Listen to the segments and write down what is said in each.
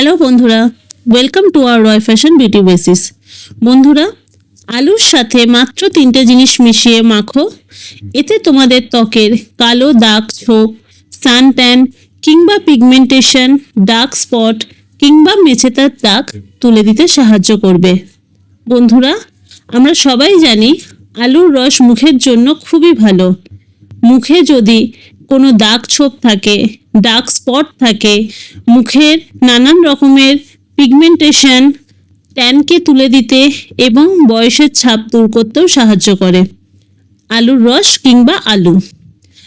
Hello বন্ধুরা। Welcome to R Roy fashion beauty basics বন্ধুরা, আলুর সাথে মাত্র তিনটে জিনিস মিশিয়ে মাখো। এতে তোমাদের ত্বকের কালো দাগ, ছোপ, সান ট্যান কিংবা পিগমেন্টেশন, ডার্ক স্পট কিংবা মেছেতার দাগ তুলে দিতে সাহায্য করবে। বন্ধুরা, আমরা সবাই জানি আলুর রস মুখের জন্য খুবই ভালো। মুখে যদি কোনো দাগ, ছোপ থাকে ডার্ক স্পট থাকে। মুখের নানান রকমের পিগমেন্টেশন ট্যানকে তুলে দিতে এবং বয়সের ছাপ দূর করতেও সাহায্য করে। আলুর রস কিংবা আলু।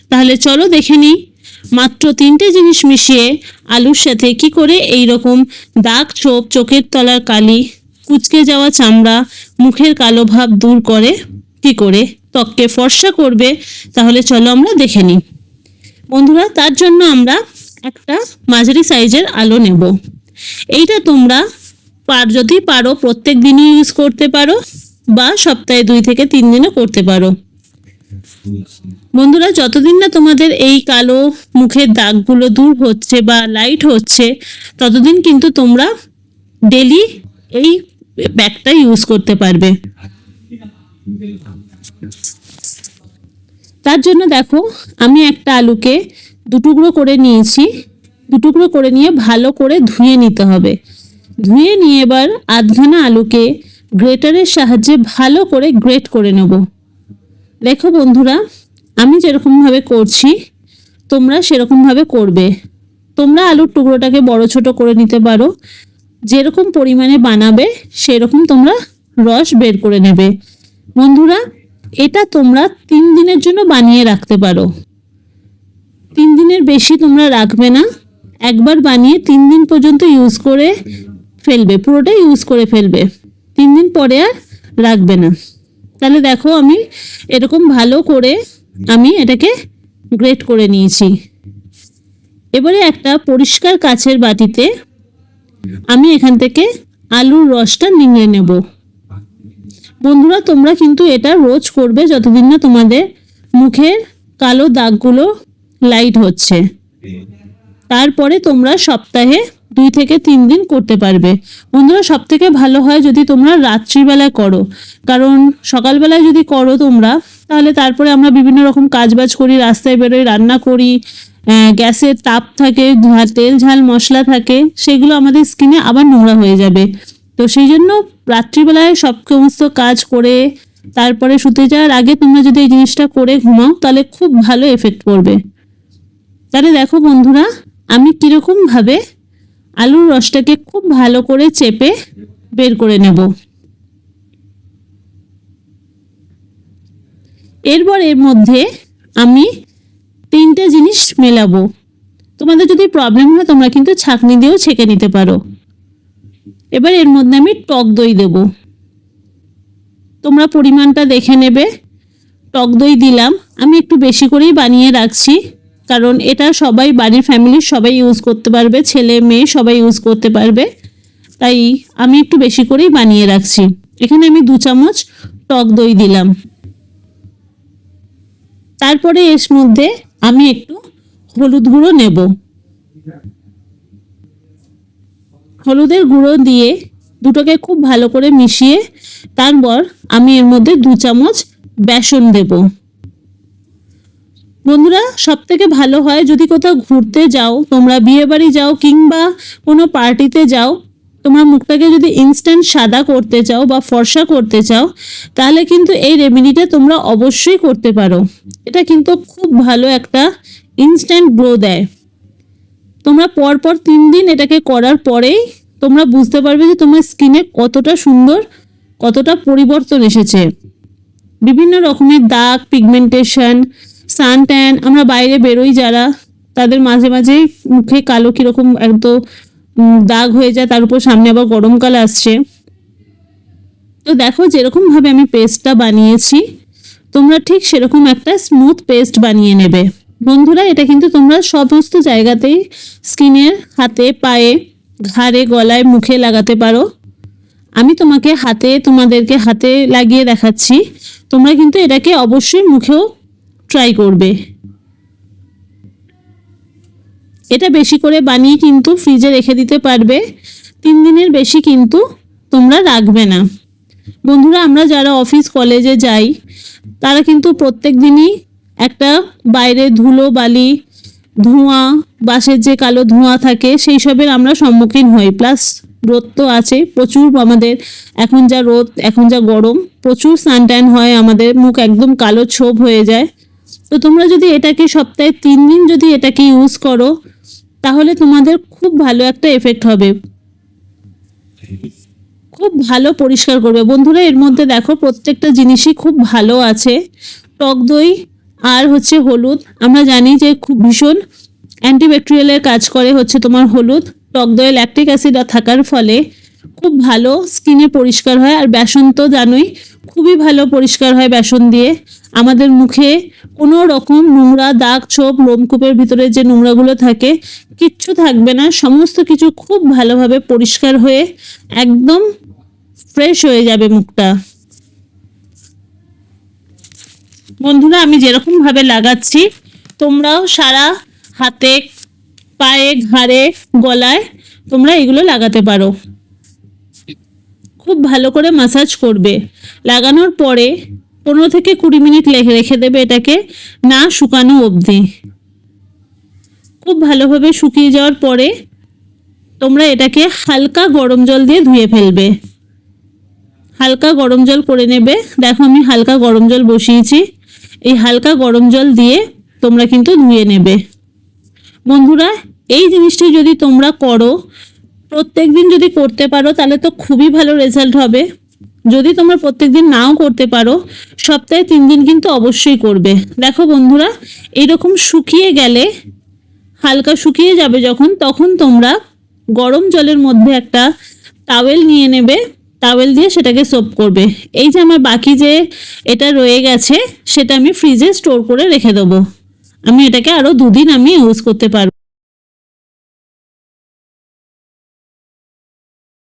তাহলে চলো দেখে নিই, মাত্র তিনটে জিনিস মিশিয়ে আলুর সাথে কি করে এই রকম দাগ ছোপ চোখের তলার কালি, কুচকে যাওয়া চামড়া, মুখের কালো ভাব দূর করে, কি করে ত্বককে ফর্সা করবে, তাহলে চলো আমরা দেখে নিই। বন্ধুরা, তার জন্য আমরা একটা মাঝারি সাইজের আলো নেব। এইটা তোমরা পার, যদি পারো, প্রত্যেক দিনই ইউজ করতে পারো বা সপ্তাহে দুই থেকে তিন দিনও করতে পারো। বন্ধুরা, যতদিন না তোমাদের এই কালো মুখের দাগগুলো দূর হচ্ছে বা লাইট হচ্ছে, ততদিন কিন্তু তোমরা ডেলি এই ব্যাগটা ইউজ করতে পারবে। তার জন্য দেখো, আমি একটা আলুকে দুটুকরো করে নিয়েছি। দুটুকরো করে নিয়ে ভালো করে ধুয়ে নিতে হবে। ধুয়ে নিয়ে এবার আধখানা আলুকে গ্রেটারের সাহায্যে ভালো করে গ্রেট করে নেব। দেখো বন্ধুরা, আমি যেরকমভাবে করছি, তোমরা সেরকমভাবে করবে। তোমরা আলুর টুকরোটাকে বড় ছোট করে নিতে পারো। যেরকম পরিমাণে বানাবে, সেরকম তোমরা রস বের করে নেবে। বন্ধুরা এটা তোমরা তিন দিনের জন্য বানিয়ে রাখতে পারো। তিন দিনের বেশি তোমরা রাখবে না। একবার বানিয়ে তিন দিন পর্যন্ত ইউজ করে ফেলবে পুরোটাই ইউজ করে ফেলবে। তিন দিন পরে আর রাখবে না। তাহলে দেখো আমি এরকম ভালো করে আমি এটাকে গ্রেট করে নিয়েছি। এবারে একটা পরিষ্কার কাছের বাটিতে আমি এখান থেকে আলুর রসটা নিংড়ে নেব। বন্ধুরা, তোমরা কিন্তু এটা রোজ করবে যতদিন না তোমাদের মুখের কালো দাগগুলো লাইট হচ্ছে। তারপরে তোমরা সপ্তাহে দুই থেকে তিন দিন করতে পারবে। বন্ধুরা সব থেকে ভালো হয় যদি তোমরা রাত্রিবেলায় করো। কারণ সকালবেলায় যদি করো তোমরা, তাহলে তারপরে আমরা বিভিন্ন রকম কাজবাজ করি, রাস্তায় বেরোই, রান্না করি গ্যাসের তাপ থাকে তেল, ঝাল, মশলা থাকে, সেগুলো আমাদের স্কিনে আবার নোংরা হয়ে যাবে। তো সেই জন্য রাত্রিবেলায় সব সমস্ত কাজ করে তারপরে শুতে যাওয়ার আগে তোমরা যদি এই জিনিসটা করে ঘুমাও, তাহলে খুব ভালো এফেক্ট পড়বে। তাহলে দেখো বন্ধুরা, আমি কীরকম ভাবে আলুর রসটাকে খুব ভালো করে চেপে বের করে নেব। এরপর এর মধ্যে আমি তিনটে জিনিস মেলাবো। তোমাদের যদি প্রবলেম হয়, তোমরা কিন্তু ছাঁকনি দিয়েও ছেঁকে নিতে পারো। এবার এর মধ্যে আমি টক দই দেব। তোমরা পরিমাণটা দেখে নেবে। টক দই দিলাম। আমি একটু বেশি করেই বানিয়ে রাখছি, কারণ এটা সবাই, বাড়ির ফ্যামিলির সবাই ইউজ করতে পারবে, ছেলে, মেয়ে সবাই ইউজ করতে পারবে। তাই আমি একটু বেশি করেই বানিয়ে রাখছি। এখানে আমি দু চামচ টক দই দিলাম। তারপরে এর মধ্যে আমি একটু হলুদ গুঁড়ো নেব। হলুদের গুঁড়ো দিয়ে দুটোকে খুব ভালো করে মিশিয়ে তারপর আমি এর মধ্যে দু চামচ বেসন দেব। বন্ধুরা সব থেকে ভালো হয় যদি কোথাও ঘুরতে যাও, তোমরা বিয়ে বাড়ি যাও কিংবা কোনো পার্টিতে যাও, তোমার মুখটাকে যদি ইনস্ট্যান্ট সাদা করতে চাও বা ফর্সা করতে চাও, তাহলে কিন্তু এই রেমেডিটা তোমরা অবশ্যই করতে পারো। এটা কিন্তু খুব ভালো একটা ইনস্ট্যান্ট গ্লো দেয়। তোমরা পরপর তিন দিন এটাকে করার পরেই তোমরা বুঝতে পারবে যে তোমার স্কিনে কতটা সুন্দর, কতটা পরিবর্তন এসেছে। বিভিন্ন রকমের দাগ পিগমেন্টেশন সান ট্যান আমরা বাইরে বেরোই যারা, তাদের মাঝে মাঝে মুখে কালো কীরকম একদম দাগ হয়ে যায়, তার উপর সামনে আবার গরমকাল আসছে। তো দেখো যেরকমভাবে আমি পেস্টটা বানিয়েছি, তোমরা ঠিক সেরকম একটা স্মুথ পেস্ট বানিয়ে নেবে। বন্ধুরা, এটা কিন্তু তোমরা সমস্ত জায়গাতেই স্কিনের হাতে, পায়ে, ঘাড়ে, গলায়, মুখে লাগাতে পারো। আমি তোমাকে হাতে, তোমাদেরকে হাতে লাগিয়ে দেখাচ্ছি। তোমরা কিন্তু এটাকে অবশ্যই মুখেও ট্রাই করবে। এটা বেশি করে বানিয়ে কিন্তু ফ্রিজে রেখে দিতে পারবে। তিন দিনের বেশি কিন্তু তোমরা রাখবে না। বন্ধুরা, আমরা যারা অফিস কলেজে যাই, তারা কিন্তু প্রত্যেক দিনই একটা বাইরে ধুলো, বালি, ধোঁয়া বাসের যে কালো ধোঁয়া থাকে, সেই সবের আমরা সম্মুখীন হই। প্লাস রোদ তো আছে, প্রচুর আমাদের এখন যা রোদ, এখন যা গরম, প্রচুর সানট্যান হয়, আমাদের মুখ একদম কালো ছোপ হয়ে যায়। তো তোমরা যদি এটাকে সপ্তাহে তিন দিন যদি এটাকে ইউজ করো, তাহলে তোমাদের খুব ভালো একটা এফেক্ট হবে। খুব ভালো পরিষ্কার করবে। বন্ধুরা, এর মধ্যে দেখো প্রত্যেকটা জিনিসই খুব ভালো আছে। টক দই আর হচ্ছে হলুদ। আমরা জানি যে খুব ভীষণ অ্যান্টিব্যাকটেরিয়ালের কাজ করে হচ্ছে তোমার হলুদ। টক দইয়ে ল্যাকটিক অ্যাসিড থাকার ফলে খুব ভালো স্কিনে পরিষ্কার হয়। আর বেসন তো জানোই, খুবই ভালো পরিষ্কার হয় বেসন দিয়ে। আমাদের মুখে কোনো রকম নোংরা দাগ, ছোপ, লোমকূপের ভিতরে যে নোংরাগুলো থাকে, কিচ্ছু থাকবে না। সমস্ত কিছু খুব ভালোভাবে পরিষ্কার হয়ে একদম ফ্রেশ হয়ে যাবে মুখটা। বন্ধুরা, আমি যেরকম ভাবে লাগাচ্ছি, তোমরাও সারা হাতে, পায়ে, ঘাড়ে, গলায় তোমরা এগুলো লাগাতে পারো। খুব ভালো করে মাসাজ করবে। লাগানোর পরে পনেরো থেকে কুড়ি মিনিট রেখে দেবে এটাকে, না শুকানো অবধি। খুব ভালোভাবে শুকিয়ে যাওয়ার পরে তোমরা এটাকে হালকা গরম জল দিয়ে ধুয়ে ফেলবে। হালকা গরম জল করে নেবে। দেখো আমি হালকা গরম জল বসিয়েছি। এই হালকা গরম জল দিয়ে তোমরা কিন্তু ধুয়ে নেবে। বন্ধুরা, এই জিনিসটি যদি তোমরা করো, প্রত্যেক দিন যদি করতে পারো, তাহলে তো খুবই ভালো রেজাল্ট হবে। যদি তোমরা প্রত্যেক দিন নাও করতে পারো, সপ্তাহে তিন দিন কিন্তু অবশ্যই করবে। দেখো বন্ধুরা এইরকম শুকিয়ে গেলে, হালকা শুকিয়ে যাবে যখন, তখন তোমরা গরম জলের মধ্যে একটা টাওয়েল নিয়ে নেবে। টাওয়েল দিয়ে সেটাকে সোপ করবে। এই যে আমার বাকি যে এটা রয়ে গেছে, সেটা আমি ফ্রিজে স্টোর করে রেখে দেবো। আমি এটাকে আরও দুদিন আমি ইউজ করতে পারব।